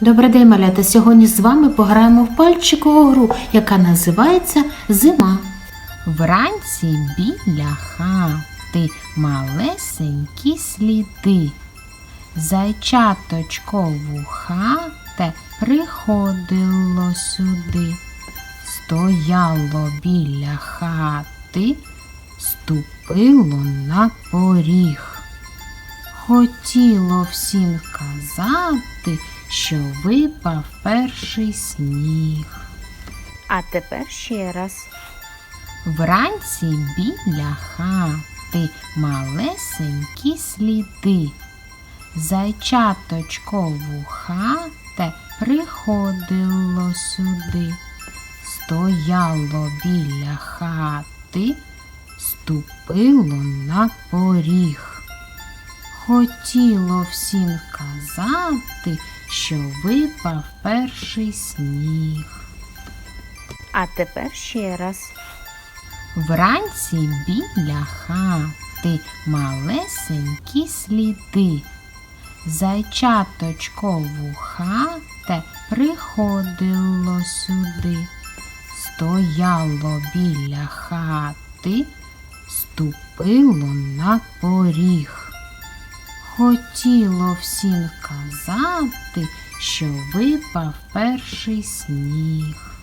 Добрий день, малята. Сьогодні з вами пограємо в пальчикову гру, яка називається Зима. Вранці біля хати малесенькі сліди. Зайчаточкову хате приходило сюди. Стояло біля хати, ступило на поріг. Хотіло всім казати, що випав перший сніг. А тепер ще раз. Вранці біля хати малесенькі сліди. Зайчаточкову хате приходило сюди. Стояло біля хати, ступило на поріг. Хотіло всім казати, що випав перший сніг. А тепер ще раз. Вранці біля хати малесенькі сліди. Зайчаточкову хате приходило сюди. Стояло біля хати, ступило на поріг. Хотіло всім казати, що випав перший сніг.